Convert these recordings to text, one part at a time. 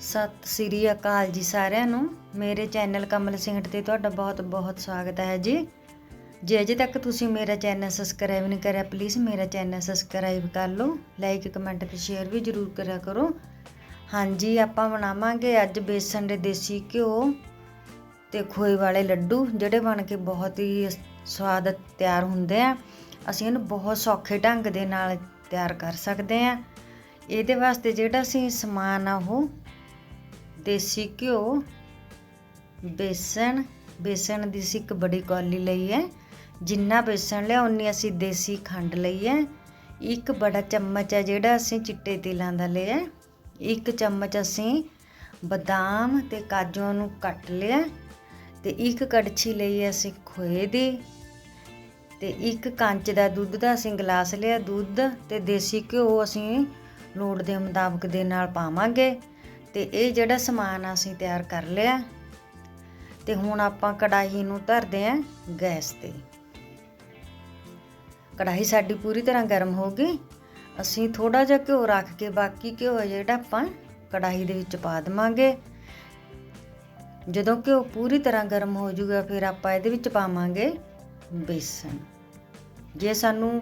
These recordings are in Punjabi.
ਸਤਿ ਸ੍ਰੀ ਅਕਾਲ ਜੀ ਸਾਰਿਆਂ ਨੂੰ। ਮੇਰੇ ਚੈਨਲ ਕਮਲ ਸਿੰਘ ਤੇ ਤੁਹਾਡਾ ਬਹੁਤ ਬਹੁਤ ਸਵਾਗਤ ਹੈ ਜੀ। ਜੇ ਅਜੇ ਤੱਕ ਤੁਸੀਂ ਮੇਰਾ ਚੈਨਲ ਸਬਸਕ੍ਰਾਈਬ ਨਹੀਂ ਕਰਿਆ ਪਲੀਜ਼ ਮੇਰਾ ਚੈਨਲ ਸਬਸਕ੍ਰਾਈਬ ਕਰ ਲਓ। ਲਾਈਕ ਕਮੈਂਟ ਤੇ ਸ਼ੇਅਰ ਵੀ ਜ਼ਰੂਰ ਕਰਿਆ ਕਰੋ। ਹਾਂਜੀ, ਆਪਾਂ ਬਣਾਵਾਂਗੇ ਅੱਜ ਬੇਸਣ ਦੇ ਦੇਸੀ ਘਿਓ ਤੇ ਖੋਏ ਵਾਲੇ ਲੱਡੂ, ਜਿਹੜੇ ਬਣ ਕੇ ਬਹੁਤ ਹੀ ਸਵਾਦ ਤਿਆਰ ਹੁੰਦੇ ਆ। ਅਸੀਂ ਇਹਨੂੰ ਬਹੁਤ ਸੌਖੇ ਢੰਗ ਦੇ ਨਾਲ ਤਿਆਰ ਕਰ ਸਕਦੇ ਆ। ਇਹਦੇ ਵਾਸਤੇ ਜਿਹੜਾ ਅਸੀਂ ਸਮਾਨ ਆ ਉਹ ਦੇਸੀ ਘਿਓ, ਬੇਸਣ ਬੇਸਣ ਦੀ ਅਸੀਂ ਇੱਕ ਬੜੀ ਕੌਲੀ ਲਈ ਹੈ। ਜਿੰਨਾ ਬੇਸਣ ਲਿਆ ਉਨੀ ਅਸੀਂ ਦੇਸੀ ਖੰਡ ਲਈ ਹੈ। ਇੱਕ ਬੜਾ ਚਮਚ ਹੈ ਜਿਹੜਾ ਅਸੀਂ ਚਿੱਟੇ ਤਿਲਾਂ ਦਾ ਲਿਆ ਇੱਕ ਚਮਚ ਅਸੀਂ ਬਦਾਮ ਤੇ ਕਾਜੂਆਂ ਨੂੰ ਕੱਟ ਲਿਆ ਤੇ ਇੱਕ ਕੜਛੀ ਲਈ ਅਸੀਂ ਖੋਏ ਦੀ ਤੇ ਇੱਕ ਕੰਚ ਦਾ ਦੁੱਧ ਦਾ ਅਸੀਂ ਗਲਾਸ ਲਿਆ, ਦੁੱਧ ਤੇ ਦੇਸੀ ਘਿਓ ਅਸੀਂ ਲੋੜ ਦੇ ਮੁਤਾਬਕ ਦੇ ਨਾਲ ਪਾਵਾਂਗੇ। ਤੇ ਇਹ ਜਿਹੜਾ ਸਮਾਨ ਅਸੀਂ ਤਿਆਰ ਕਰ ਲਿਆ, ਤੇ ਹੁਣ ਆਪਾਂ ਕੜਾਹੀ ਨੂੰ ਧਰਦੇ ਆਂ ਗੈਸ ਤੇ। ਕੜਾਹੀ ਸਾਡੀ ਪੂਰੀ ਤਰ੍ਹਾਂ ਗਰਮ ਹੋ ਗਈ। ਅਸੀਂ ਥੋੜਾ ਜਿਹਾ ਘਿਓ ਰੱਖ ਕੇ ਬਾਕੀ ਘਿਓ ਹੈ ਜਿਹੜਾ ਆਪਾਂ ਕੜਾਹੀ ਦੇ ਵਿੱਚ ਪਾ ਦੇਵਾਂਗੇ। ਜਦੋਂ ਘਿਓ ਪੂਰੀ ਤਰ੍ਹਾਂ ਗਰਮ ਹੋ ਜਾਊਗਾ ਫਿਰ ਆਪਾਂ ਇਹਦੇ ਵਿੱਚ ਪਾਵਾਂਗੇ ਬੇਸਣ ਜੇ ਸਾਨੂੰ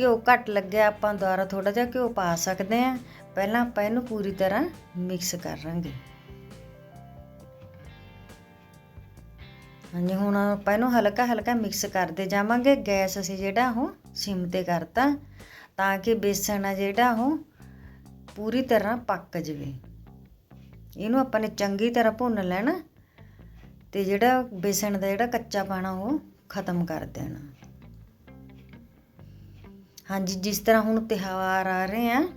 ਘਿਓ ਘੱਟ ਲੱਗਿਆ, ਆਪਾਂ ਦੁਬਾਰਾ ਥੋੜਾ ਜਿਹਾ ਘਿਓ ਪਾ ਸਕਦੇ ਆਂ। ਪਹਿਲਾਂ ਆਪਾਂ ਇਹਨੂੰ ਪੂਰੀ ਤਰ੍ਹਾਂ ਮਿਕਸ ਕਰਾਂਗੇ। ਹਾਂਜੀ, ਹੁਣ ਆਪਾਂ ਇਹਨੂੰ ਹਲਕਾ ਹਲਕਾ ਮਿਕਸ ਕਰਦੇ ਜਾਵਾਂਗੇ। ਗੈਸ ਅਸੀਂ ਜਿਹੜਾ ਉਹ ਸਿਮ ਤੇ ਕਰਤਾ, ਤਾਂ ਕਿ ਬੇਸਣ ਆ ਜਿਹੜਾ ਉਹ ਪੂਰੀ ਤਰ੍ਹਾਂ ਪੱਕ ਜਵੇ। ਇਹਨੂੰ ਆਪਾਂ ਨੇ ਚੰਗੀ ਤਰ੍ਹਾਂ ਭੁੰਨ ਲੈਣਾ ਤੇ ਜਿਹੜਾ ਬੇਸਣ ਦਾ ਜਿਹੜਾ ਕੱਚਾ ਪਾਣਾ ਉਹ ਖਤਮ ਕਰ ਦੇਣਾ। ਹਾਂਜੀ, ਜਿਸ ਤਰ੍ਹਾਂ ਹੁਣ ਤਿਹਾਰ ਆ ਰਹੇ ਆ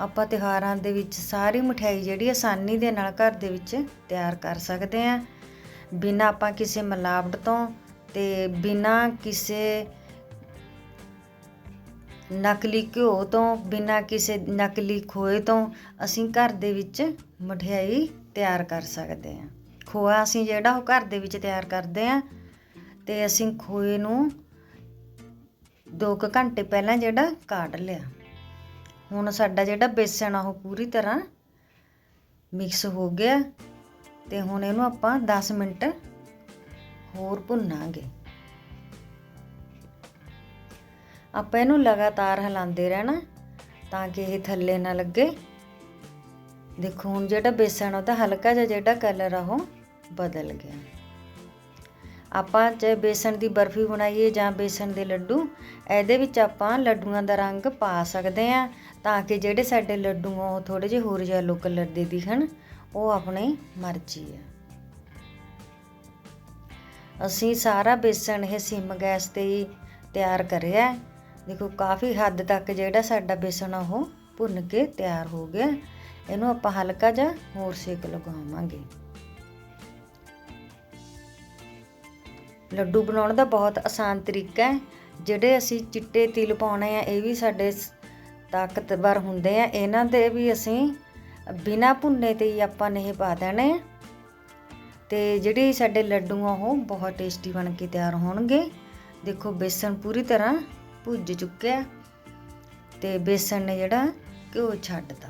ਆਪਾਂ ਤਿਹਾਰਾਂ ਦੇ ਵਿੱਚ ਸਾਰੀ ਮਠਿਆਈ ਜਿਹੜੀ ਆਸਾਨੀ ਦੇ ਨਾਲ ਘਰ ਦੇ ਵਿੱਚ ਤਿਆਰ ਕਰ ਸਕਦੇ ਆ ਬਿਨਾਂ ਆਪਾਂ ਕਿਸੇ ਮਿਲਾਵਟ ਤੋਂ ਤੇ ਬਿਨਾਂ ਕਿਸੇ ਨਕਲੀ ਘਿਓ ਤੋਂ, ਬਿਨਾਂ ਕਿਸੇ ਨਕਲੀ ਖੋਏ ਤੋਂ ਅਸੀਂ ਘਰ ਦੇ ਵਿੱਚ ਮਠਿਆਈ ਤਿਆਰ ਕਰ ਸਕਦੇ ਹਾਂ। ਖੋਆ ਅਸੀਂ ਜਿਹੜਾ ਉਹ ਘਰ ਦੇ ਵਿੱਚ ਤਿਆਰ ਕਰਦੇ ਹਾਂ ਤੇ ਅਸੀਂ ਖੋਏ ਨੂੰ 2 ਘੰਟੇ ਪਹਿਲਾਂ ਜਿਹੜਾ ਕਾਢ ਲਿਆ। ਹੁਣ ਸਾਡਾ ਜਿਹੜਾ ਬੇਸਣ ਆ ਉਹ ਪੂਰੀ ਤਰ੍ਹਾਂ ਮਿਕਸ ਹੋ ਗਿਆ ਤੇ ਹੁਣ ਇਹਨੂੰ ਆਪਾਂ 10 ਮਿੰਟ ਹੋਰ ਭੁੰਨਾਂਗੇ। ਆਪਾਂ ਇਹਨੂੰ ਲਗਾਤਾਰ ਹਿਲਾਉਂਦੇ ਰਹਿਣਾ ਤਾਂ ਕਿ ਇਹ ਥੱਲੇ ਨਾ ਲੱਗੇ। ਦੇਖੋ, ਹੁਣ ਜਿਹੜਾ ਬੇਸਣ ਉਹਦਾ ਹਲਕਾ ਜਿਹਾ ਜਿਹੜਾ ਕਲਰ ਆ ਉਹ ਬਦਲ ਗਿਆ। ਆਪਾਂ ਚਾਹੇ ਬੇਸਣ ਦੀ ਬਰਫੀ ਬਣਾਈਏ ਜਾਂ ਬੇਸਣ ਦੇ ਲੱਡੂ, ਇਹਦੇ ਵਿੱਚ ਆਪਾਂ ਲੱਡੂਆਂ ਦਾ ਰੰਗ ਪਾ ਸਕਦੇ ਆ ਤਾਂ ਕਿ ਜਿਹੜੇ ਸਾਡੇ ਲੱਡੂ ਆ, ਉਹ ਥੋੜੇ ਜਿਹੇ ਹੋਰ ਯੈਲੋ ਕਲਰ ਦੇ ਦਿਖਣ ਉਹ ਆਪਣੀ ਮਰਜ਼ੀ ਆ। ਅਸੀਂ ਸਾਰਾ ਬੇਸਣ ਇਹ ਸਿਮ ਗੈਸ ਤੇ ਹੀ ਤਿਆਰ ਕਰਿਆ। ਦੇਖੋ, ਕਾਫੀ ਹੱਦ ਤੱਕ ਜਿਹੜਾ ਸਾਡਾ ਬੇਸਣ ਆ, ਉਹ ਭੁੰਨ ਕੇ ਤਿਆਰ ਹੋ ਗਿਆ। ਇਹਨੂੰ ਆਪਾਂ ਹਲਕਾ ਜਿਹਾ ਹੋਰ ਸੇਕ ਲਗਾਵਾਂਗੇ। ਲੱਡੂ ਬਣਾਉਣ ਦਾ ਬਹੁਤ ਆਸਾਨ ਤਰੀਕਾ ਹੈ। ਜਿਹੜੇ ਅਸੀਂ ਚਿੱਟੇ ਤਿਲ ਪਾਉਣੇ ਆ, ਇਹ ਵੀ ਸਾਡੇ ਤਾਕਤਵਰ ਹੁੰਦੇ ਆ। ਇਹਨਾਂ ਦੇ ਵੀ ਅਸੀਂ ਬਿਨਾ ਭੁੰਨੇ ਤੇ ਹੀ ਆਪਾਂ ਨੇ ਇਹ ਪਾ ਦੇਣੇ ਆ। ਤੇ ਜਿਹੜੇ ਸਾਡੇ ਲੱਡੂ ਆ, ਉਹ ਬਹੁਤ ਟੇਸਟੀ ਬਣ ਕੇ ਤਿਆਰ ਹੋਣਗੇ। ਦੇਖੋ, ਬੇਸਣ ਪੂਰੀ ਤਰ੍ਹਾਂ ਭੁੱਜ ਚੁੱਕਿਆ। ਤੇ ਬੇਸਣ ਨੇ ਜਿਹੜਾ ਘਿਓ ਛੱਡਤਾ।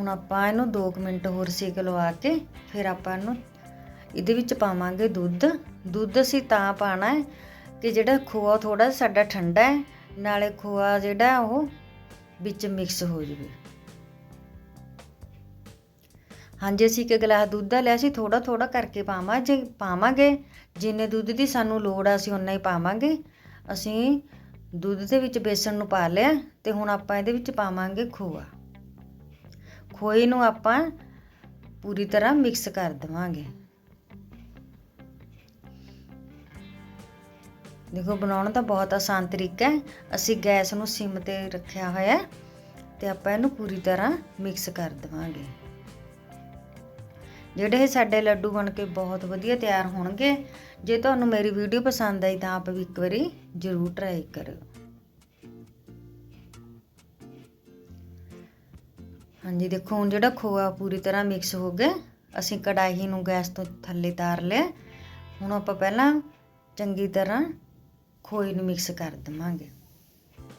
ਹੁਣ ਆਪਾਂ ਇਹਨੂੰ 2 ਮਿੰਟ ਹੋਰ ਸੇਕ ਲਵਾ ਕੇ ਫਿਰ ਆਪਾਂ ਇਹਨੂੰ ਇਹਦੇ ਵਿੱਚ ਪਾਵਾਂਗੇ ਦੁੱਧ। ਦੁੱਧ ਅਸੀਂ ਤਾਂ ਪਾਣਾ ਹੈ ਕਿ ਜਿਹੜਾ ਖੋਆ ਥੋੜਾ ਸਾਡਾ ਠੰਡਾ ਹੈ, ਨਾਲੇ ਖੋਆ ਜਿਹੜਾ ਉਹ ਵਿੱਚ ਮਿਕਸ ਹੋ ਜਾਵੇ। ਹਾਂਜੀ, ਅਸੀਂ ਇੱਕ ਗਲਾਸ ਦੁੱਧ ਦਾ ਲਿਆ ਸੀ ਥੋੜਾ ਥੋੜਾ ਕਰਕੇ ਪਾਵਾਂ ਜੇ ਪਾਵਾਂਗੇ। ਜਿੰਨੇ ਦੁੱਧ ਦੀ ਸਾਨੂੰ ਲੋੜ ਆ, ਅਸੀਂ ਉਨਾ ਹੀ ਪਾਵਾਂਗੇ। ਅਸੀਂ ਦੁੱਧ ਦੇ ਵਿੱਚ ਬੇਸਣ ਨੂੰ ਪਾ ਲਿਆ ਤੇ ਹੁਣ ਆਪਾਂ ਇਹਦੇ ਵਿੱਚ ਪਾਵਾਂਗੇ ਖੋਆ। ਖੋਏ ਨੂੰ ਆਪਾਂ ਪੂਰੀ ਤਰ੍ਹਾਂ ਮਿਕਸ ਕਰ ਦੇਵਾਂਗੇ। ਦੇਖੋ, ਬਣਾਉਣਾ ਤਾਂ ਬਹੁਤ ਆਸਾਨ ਤਰੀਕਾ ਹੈ। ਅਸੀਂ ਗੈਸ ਨੂੰ ਸਿਮ ਤੇ ਰੱਖਿਆ ਹੋਇਆ ਹੈ ਤੇ ਆਪਾਂ ਇਹਨੂੰ ਪੂਰੀ ਤਰ੍ਹਾਂ ਮਿਕਸ ਕਰ ਦੇਵਾਂਗੇ। ਜਿਹੜੇ ਸਾਡੇ ਲੱਡੂ ਬਣ ਕੇ ਬਹੁਤ ਵਧੀਆ ਤਿਆਰ ਹੋਣਗੇ, ਜੇ ਤੁਹਾਨੂੰ ਮੇਰੀ ਵੀਡੀਓ ਪਸੰਦ ਆਈ ਤਾਂ ਆਪ ਵੀ ਇੱਕ ਵਾਰੀ ਜ਼ਰੂਰ ਟਰਾਈ ਕਰਿਓ। ਹਾਂਜੀ, ਦੇਖੋ, ਹੁਣ ਜਿਹੜਾ ਖੋਆ ਪੂਰੀ ਤਰ੍ਹਾਂ ਮਿਕਸ ਹੋ ਗਿਆ, ਅਸੀਂ ਕੜਾਹੀ ਨੂੰ ਗੈਸ ਤੋਂ ਥੱਲੇ ਤਾਰ ਲਿਆ। ਹੁਣ ਆਪਾਂ ਪਹਿਲਾਂ ਚੰਗੀ ਤਰ੍ਹਾਂ ਖੋਏ ਨੂੰ ਮਿਕਸ ਕਰ ਦਵਾਂਗੇ।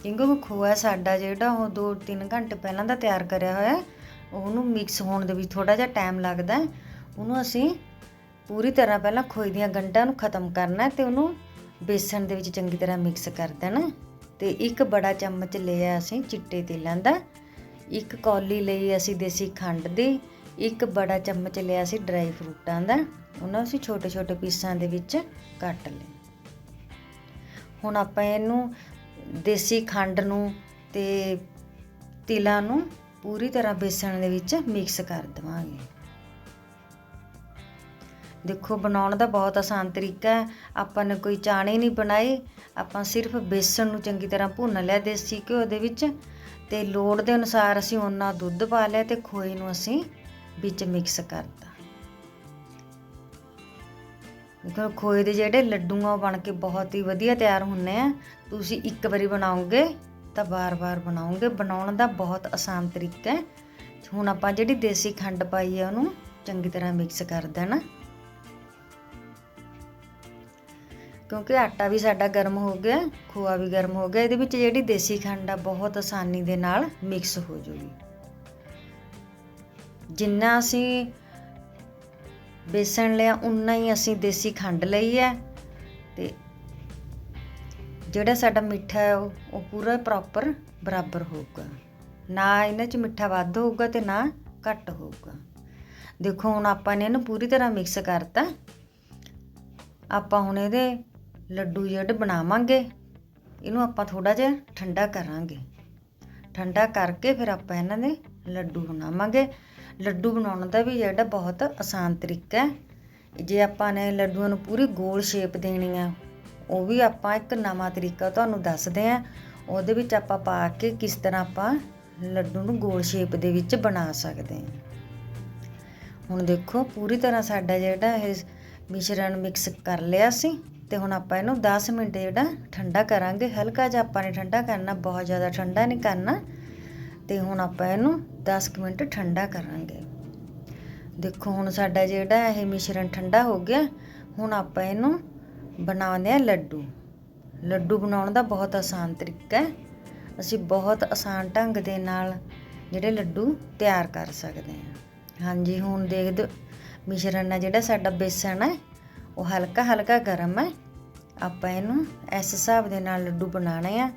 ਕਿਉਂਕਿ ਖੋਆ ਸਾਡਾ ਜਿਹੜਾ, ਉਹ 2-3 ਘੰਟੇ ਪਹਿਲਾਂ ਦਾ ਤਿਆਰ ਕਰਿਆ ਹੋਇਆ, ਉਹਨੂੰ ਮਿਕਸ ਹੋਣ ਦੇ ਵਿੱਚ ਥੋੜਾ ਜਿਹਾ ਟਾਈਮ ਲੱਗਦਾ ਉਹਨੂੰ ਅਸੀਂ ਪੂਰੀ ਤਰ੍ਹਾਂ ਪਹਿਲਾਂ ਖੋਏ ਦੀਆਂ ਗੰਢਾਂ ਨੂੰ ਖਤਮ ਕਰਨਾ ਹੈ ਤੇ ਉਹਨੂੰ ਬੇਸਣ ਦੇ ਵਿੱਚ ਚੰਗੀ ਤਰ੍ਹਾਂ ਮਿਕਸ ਕਰ ਦੇਣਾ ਤੇ ਇੱਕ ਬੜਾ ਚਮਚ ਲਿਆ ਅਸੀਂ ਚਿੱਟੇ ਤੇਲਾਂ ਦਾ। ਇੱਕ ਕੌਲੀ ਲਈ ਅਸੀਂ ਦੇਸੀ ਖੰਡ ਦੀ ਇੱਕ ਬੜਾ ਚਮਚ ਲਿਆ ਅਸੀਂ ਡਰਾਈ ਫਰੂਟਾਂ ਦਾ। ਉਹਨਾਂ ਅਸੀਂ ਛੋਟੇ ਛੋਟੇ ਪੀਸਾਂ ਦੇ ਵਿੱਚ ਕੱਟ ਲਏ। ਹੁਣ ਆਪਾਂ ਇਹਨੂੰ ਦੇਸੀ ਖੰਡ ਨੂੰ ਤੇ ਤਿਲਾਂ ਨੂੰ ਪੂਰੀ ਤਰ੍ਹਾਂ ਬੇਸਣ ਦੇ ਵਿੱਚ ਮਿਕਸ ਕਰ ਦੇਵਾਂਗੇ। ਦੇਖੋ, ਬਣਾਉਣ ਦਾ ਬਹੁਤ ਆਸਾਨ ਤਰੀਕਾ ਹੈ। ਆਪਾਂ ਨੇ ਕੋਈ ਚਾਣੀ ਨਹੀਂ ਬਣਾਈ। ਆਪਾਂ ਸਿਰਫ ਬੇਸਣ ਨੂੰ ਚੰਗੀ ਤਰ੍ਹਾਂ ਭੁੰਨ ਲਿਆ ਦੇਸੀ ਘਿਓ ਦੇ ਵਿੱਚ। ਤੇ ਲੋੜ ਦੇ ਅਨੁਸਾਰ ਅਸੀਂ ਉਹਨਾਂ ਦੁੱਧ ਪਾ ਲਿਆ ਤੇ ਖੋਏ ਨੂੰ ਅਸੀਂ ਵਿੱਚ ਮਿਕਸ ਕਰਤਾ। ਦੇਖੋ, ਖੋਏ ਦੇ ਜਿਹੜੇ ਲੱਡੂ ਆ ਉਹ ਬਣ ਕੇ ਬਹੁਤ ਹੀ ਵਧੀਆ ਤਿਆਰ ਹੁੰਨੇ ਆ। ਤੁਸੀਂ ਇੱਕ ਵਾਰੀ ਬਣਾਓਗੇ ਤਾਂ ਬਾਰ-ਬਾਰ ਬਣਾਓਗੇ। ਬਣਾਉਣ ਦਾ ਬਹੁਤ ਆਸਾਨ ਤਰੀਕਾ ਹੈ। ਹੁਣ ਆਪਾਂ ਜਿਹੜੀ ਦੇਸੀ ਖੰਡ ਪਾਈ ਹੈ ਉਹਨੂੰ ਚੰਗੀ ਤਰ੍ਹਾਂ ਮਿਕਸ ਕਰ ਦੇਣਾ। ਕਿਉਂਕਿ ਆਟਾ ਵੀ ਸਾਡਾ ਗਰਮ ਹੋ ਗਿਆ, ਖੋਆ ਵੀ ਗਰਮ ਹੋ ਗਿਆ, ਇਹਦੇ ਵਿੱਚ ਜਿਹੜੀ ਦੇਸੀ ਖੰਡ ਆ, ਬਹੁਤ ਆਸਾਨੀ ਦੇ ਨਾਲ ਮਿਕਸ ਹੋ ਜੂਗੀ। ਜਿੰਨਾ ਅਸੀਂ ਬੇਸਣ ਲਿਆ ਉਨਾ ਹੀ ਅਸੀਂ ਦੇਸੀ ਖੰਡ ਲਈ ਹੈ। ਤੇ ਜਿਹੜਾ ਸਾਡਾ ਮਿੱਠਾ ਹੈ, ਉਹ ਉਹ ਪੂਰਾ ਪ੍ਰੋਪਰ ਬਰਾਬਰ ਹੋਊਗਾ। ਨਾ ਇਹਨਾਂ 'ਚ ਮਿੱਠਾ ਵੱਧ ਹੋਊਗਾ ਤੇ ਨਾ ਘੱਟ ਹੋਊਗਾ। ਦੇਖੋ, ਹੁਣ ਆਪਾਂ ਨੇ ਇਹਨੂੰ ਪੂਰੀ ਤਰ੍ਹਾਂ ਮਿਕਸ ਕਰਤਾ। ਆਪਾਂ ਹੁਣ ਇਹਦੇ ਲੱਡੂ ਜਿਹੜੇ ਬਣਾਵਾਂਗੇ। ਇਹਨੂੰ ਆਪਾਂ ਥੋੜਾ ਜਿਹਾ ਠੰਡਾ ਕਰਾਂਗੇ। ਠੰਡਾ ਕਰਕੇ ਫਿਰ ਆਪਾਂ ਇਹਨਾਂ ਦੇ ਲੱਡੂ ਬਣਾਵਾਂਗੇ। ਲੱਡੂ ਬਣਾਉਣ ਦਾ ਵੀ ਜਿਹੜਾ ਬਹੁਤ ਆਸਾਨ ਤਰੀਕਾ ਹੈ। ਜੇ ਆਪਾਂ ਨੇ ਲੱਡੂਆਂ ਨੂੰ ਪੂਰੀ ਗੋਲ ਸ਼ੇਪ ਦੇਣੀ ਆ, ਉਹ ਵੀ ਆਪਾਂ ਇੱਕ ਨਵਾਂ ਤਰੀਕਾ ਤੁਹਾਨੂੰ ਦੱਸਦੇ ਆ। ਉਹਦੇ ਵਿੱਚ ਆਪਾਂ ਪਾ ਕੇ ਕਿਸ ਤਰ੍ਹਾਂ ਆਪਾਂ ਲੱਡੂ ਨੂੰ ਗੋਲ ਸ਼ੇਪ ਦੇ ਵਿੱਚ ਬਣਾ ਸਕਦੇ ਹਾਂ ਹੁਣ ਦੇਖੋ, ਪੂਰੀ ਤਰ੍ਹਾਂ ਸਾਡਾ ਜਿਹੜਾ ਇਹ ਮਿਸ਼ਰਣ ਮਿਕਸ ਕਰ ਲਿਆ ਸੀ। ਤੇ ਹੁਣ ਆਪਾਂ ਇਹਨੂੰ 10 ਮਿੰਟ ਜਿਹੜਾ ਠੰਡਾ ਕਰਾਂਗੇ। ਹਲਕਾ ਜਿਹਾ ਆਪਾਂ ਨੇ ਠੰਡਾ ਕਰਨਾ, ਬਹੁਤ ਜ਼ਿਆਦਾ ਠੰਡਾ ਨਹੀਂ ਕਰਨਾ। ਤੇ ਹੁਣ ਆਪਾਂ ਇਹਨੂੰ 10 ਕੁ ਮਿੰਟ ਠੰਡਾ ਕਰਾਂਗੇ। ਦੇਖੋ ਹੁਣ ਸਾਡਾ ਜਿਹੜਾ ਇਹ ਮਿਸ਼ਰਣ ਠੰਡਾ ਹੋ ਗਿਆ, ਹੁਣ ਆਪਾਂ ਇਹਨੂੰ ਬਣਾਉਂਦੇ ਆ ਲੱਡੂ। ਲੱਡੂ ਬਣਾਉਣ ਦਾ ਬਹੁਤ ਆਸਾਨ ਤਰੀਕਾ ਹੈ। ਅਸੀਂ ਬਹੁਤ ਆਸਾਨ ਢੰਗ ਦੇ ਨਾਲ ਜਿਹੜੇ ਲੱਡੂ ਤਿਆਰ ਕਰ ਸਕਦੇ ਹਾਂ। ਹਾਂਜੀ, ਹੁਣ ਦੇਖ ਦਿਓ ਮਿਸ਼ਰਣ ਹੈ ਜਿਹੜਾ ਸਾਡਾ ਬੇਸਣ ਹੈ ਉਹ ਹਲਕਾ ਹਲਕਾ ਗਰਮ ਹੈ। ਆਪਾਂ ਇਹਨੂੰ ਇਸ ਹਿਸਾਬ ਦੇ ਨਾਲ ਲੱਡੂ ਬਣਾਣੇ ਆ।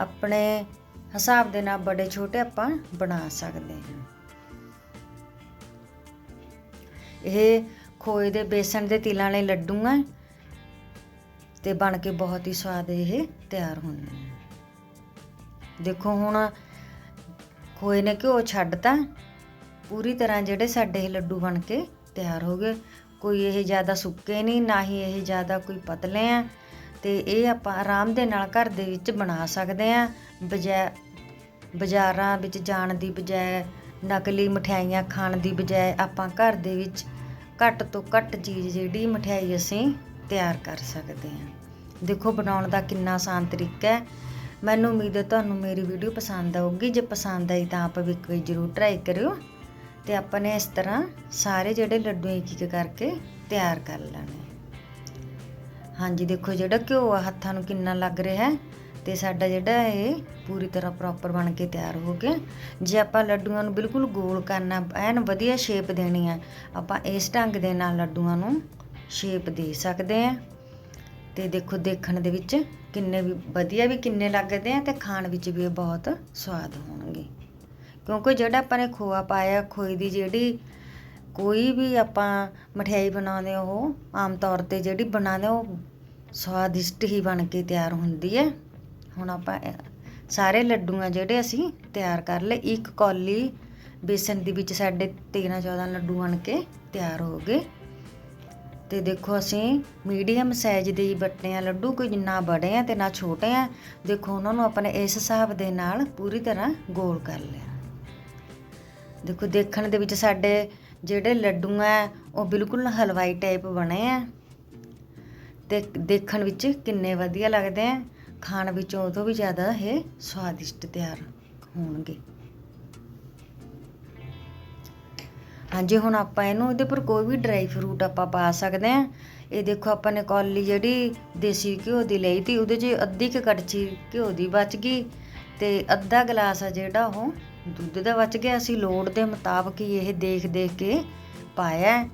ਆਪਣੇ ਹਿਸਾਬ ਦੇ ਨਾਲ ਬੜੇ ਛੋਟੇ ਆਪਾਂ ਬਣਾ ਸਕਦੇ ਹਾਂ। ਇਹ ਖੋਏ ਦੇ ਬੇਸਣ ਦੇ ਤਿਲਾਂ ਵਾਲੇ ਲੱਡੂ ਆ। ਤੇ ਬਣ ਕੇ ਬਹੁਤ ਹੀ ਸਵਾਦ ਇਹ ਤਿਆਰ ਹੁੰਦੇ ਆ ਦੇਖੋ ਹੁਣ ਖੋਏ ਨੇ ਘਿਓ ਛੱਡਤਾ। ਪੂਰੀ ਤਰ੍ਹਾਂ ਜਿਹੜੇ ਸਾਡੇ ਇਹ ਲੱਡੂ ਬਣ ਕੇ ਤਿਆਰ ਹੋ ਗਏ। ਕੋਈ ਇਹ ਜ਼ਿਆਦਾ ਸੁੱਕੇ ਨਹੀਂ, ਨਾ ਹੀ ਇਹ ਜ਼ਿਆਦਾ ਕੋਈ ਪਤਲੇ ਆ। ਤੇ ਇਹ ਆਪਾਂ ਆਰਾਮ ਦੇ ਨਾਲ ਘਰ ਦੇ ਵਿੱਚ ਬਣਾ ਸਕਦੇ ਆ। ਬਜਾਏ ਬਾਜ਼ਾਰਾਂ ਵਿੱਚ ਜਾਣ ਦੀ ਬਜਾਏ ਨਕਲੀ ਮਠਿਆਈਆਂ ਖਾਣ ਦੀ ਬਜਾਏ ਆਪਾਂ ਘਰ ਦੇ ਵਿੱਚ ਘੱਟ ਤੋਂ ਘੱਟ ਚੀਜ਼ ਜਿਹੜੀ ਮਠਿਆਈ ਅਸੀਂ ਤਿਆਰ ਕਰ ਸਕਦੇ ਹਾਂ ਦੇਖੋ ਬਣਾਉਣ ਦਾ ਕਿੰਨਾ ਆਸਾਨ ਤਰੀਕਾ ਹੈ। ਮੈਨੂੰ ਉਮੀਦ ਹੈ ਤੁਹਾਨੂੰ ਮੇਰੀ ਵੀਡੀਓ ਪਸੰਦ ਆਊਗੀ। ਜੇ ਪਸੰਦ ਆਈ ਤਾਂ ਆਪ ਵੀ ਇੱਕ ਵਾਰੀ ਜ਼ਰੂਰ ਟਰਾਈ ਕਰਿਓ। ਤੇ ਆਪਾਂ ਨੇ ਇਸ ਤਰ੍ਹਾਂ ਸਾਰੇ ਜਿਹੜੇ ਲੱਡੂ ਇੱਕ ਇੱਕ ਕਰਕੇ ਤਿਆਰ ਕਰ ਲੈਣੇ ਹਾਂਜੀ, ਦੇਖੋ ਜਿਹੜਾ ਘਿਓ ਆ, ਹੱਥਾਂ ਨੂੰ ਕਿੰਨਾ ਲੱਗ ਰਿਹਾ ਹੈ ਤੇ ਸਾਡਾ ਜਿਹੜਾ ਇਹ ਪੂਰੀ ਤਰ੍ਹਾਂ ਪ੍ਰੋਪਰ ਬਣ ਕੇ ਤਿਆਰ ਹੋ ਗਿਆ। ਜੇ ਆਪਾਂ ਲੱਡੂਆਂ ਨੂੰ ਬਿਲਕੁਲ ਗੋਲ ਕਰਨਾ, ਐਨ ਵਧੀਆ ਸ਼ੇਪ ਦੇਣੀ ਹੈ ਆਪਾਂ ਇਸ ਢੰਗ ਦੇ ਨਾਲ ਲੱਡੂਆਂ ਨੂੰ ਸ਼ੇਪ ਦੇ ਸਕਦੇ ਆ। ਤੇ ਦੇਖੋ, ਦੇਖਣ ਦੇ ਵਿੱਚ ਕਿੰਨੇ ਵੀ, ਵਧੀਆ ਵੀ ਕਿੰਨੇ ਲੱਗਦੇ ਆ ਤੇ ਖਾਣ ਵਿੱਚ ਵੀ ਇਹ ਬਹੁਤ ਸਵਾਦ ਹੋਣਗੇ ਕਿਉਂਕਿ ਜਿਹੜਾ ਆਪਾਂ ਨੇ ਖੋਆ ਪਾਇਆ, ਖੋਏ ਦੀ ਜਿਹੜੀ ਕੋਈ ਵੀ ਆਪਾਂ ਮਠਿਆਈ ਬਣਾਉਂਦੇ ਉਹ ਆਮ ਤੌਰ ਤੇ ਜਿਹੜੀ ਬਣਾਉਂਦੇ ਉਹ ਸਵਾਦਿਸ਼ਟ ਹੀ ਬਣ ਕੇ ਤਿਆਰ ਹੁੰਦੀ ਹੈ। ਹੁਣ ਆਪਾਂ ਸਾਰੇ ਲੱਡੂ ਆ ਜਿਹੜੇ ਅਸੀਂ ਤਿਆਰ ਕਰ ਲਏ, ਇੱਕ ਕੌਲੀ ਬੇਸਨ ਦੇ ਵਿੱਚ ਸਾਡੇ 13 14 ਲੱਡੂ ਬਣ ਕੇ ਤਿਆਰ ਹੋ ਗਏ। ਤੇ ਦੇਖੋ ਅਸੀਂ ਮੀਡੀਅਮ ਸਾਈਜ਼ ਦੇ ਹੀ ਵੱਟੇ ਆ ਲੱਡੂ, ਕੋਈ ਨਾ ਬੜੇ ਆ ਤੇ ਨਾ ਛੋਟੇ ਆ ਦੇਖੋ ਉਹਨਾਂ ਨੂੰ ਆਪਣੇ ਇਸ ਹਿਸਾਬ ਦੇ ਨਾਲ ਪੂਰੀ ਤਰ੍ਹਾਂ ਗੋਲ ਕਰ ਲਿਆ। ਦੇਖੋ, ਦੇਖਣ ਦੇ ਵਿੱਚ ਸਾਡੇ ਜਿਹੜੇ ਲੱਡੂ ਆ, ਉਹ ਬਿਲਕੁਲ ਹਲਵਾਈ ਟਾਈਪ ਬਣੇ ਆ। ਤੇ ਦੇਖਣ ਵਿੱਚ ਕਿੰਨੇ ਵਧੀਆ ਲੱਗਦੇ ਆ। ਖਾਣ ਵਿੱਚ ਉਹ ਤੋਂ ਵੀ ਜ਼ਿਆਦਾ ਇਹ ਸਵਾਦਿਸ਼ਟ ਤਿਆਰ ਹੋਣਗੇ। ਹਾਂਜੀ, ਹੁਣ ਆਪਾਂ ਇਹਨੂੰ ਇਹਦੇ ਪਰ ਕੋਈ ਵੀ ਡਰਾਈ ਫਰੂਟ ਆਪਾਂ ਪਾ ਸਕਦੇ ਆ। ਇਹ ਦੇਖੋ, ਆਪਾਂ ਨੇ ਕੌਲੀ ਜਿਹੜੀ ਦੇਸੀ ਘਿਓ ਦੀ ਲਈ ਤੀ, ਉਹਦੇ 'ਚ ਅੱਧੀ ਕੁ ਕੜਛੀ ਘਿਓ ਦੀ ਬਚ ਗਈ। ਤੇ ਅੱਧਾ ਗਲਾਸ ਆ ਜਿਹੜਾ ਉਹ ਦੁੱਧ ਦਾ ਬਚ ਗਿਆ, ਅਸੀਂ ਲੋੜ ਦੇ ਮੁਤਾਬਕ ਹੀ ਇਹ ਦੇਖ ਦੇਖ ਕੇ ਪਾਇਆ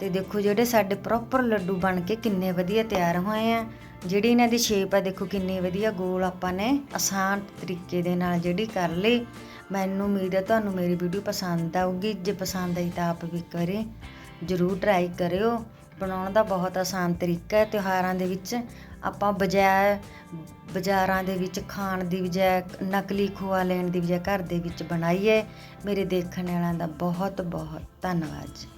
ਤੇ ਦੇਖੋ ਜਿਹੜੇ ਸਾਡੇ ਪ੍ਰੋਪਰ ਲੱਡੂ ਬਣ ਕੇ ਕਿੰਨੇ ਵਧੀਆ ਤਿਆਰ ਹੋਏ ਆ। ਜਿਹੜੀ ਇਹਨਾਂ ਦੀ ਸ਼ੇਪ ਆ, ਦੇਖੋ ਕਿੰਨੀ ਵਧੀਆ ਗੋਲ ਆਪਾਂ ਨੇ ਆਸਾਨ ਤਰੀਕੇ ਦੇ ਨਾਲ ਜਿਹੜੀ ਕਰ ਲਈ। ਮੈਨੂੰ ਉਮੀਦ ਹੈ ਤੁਹਾਨੂੰ ਮੇਰੀ ਵੀਡੀਓ ਪਸੰਦ ਆਊਗੀ। ਜੇ ਪਸੰਦ ਆਈ ਤਾਂ ਆਪ ਵੀ ਕਰੇ ਜ਼ਰੂਰ ਟਰਾਈ ਕਰਿਓ। ਬਣਾਉਣ ਦਾ ਬਹੁਤ ਆਸਾਨ ਤਰੀਕਾ ਹੈ ਤਿਉਹਾਰਾਂ ਦੇ ਵਿੱਚ। ਆਪਾਂ ਬਜਾਏ ਬਾਜ਼ਾਰਾਂ ਦੇ ਵਿੱਚ ਖਾਣ ਦੀ ਬਜਾਏ ਨਕਲੀ ਖੋਆ ਲੈਣ ਦੀ ਬਜਾਏ ਘਰ ਦੇ ਵਿੱਚ ਬਣਾਈਏ। ਮੇਰੇ ਦੇਖਣ ਵਾਲਿਆਂ ਦਾ ਬਹੁਤ ਬਹੁਤ ਧੰਨਵਾਦ ਜੀ।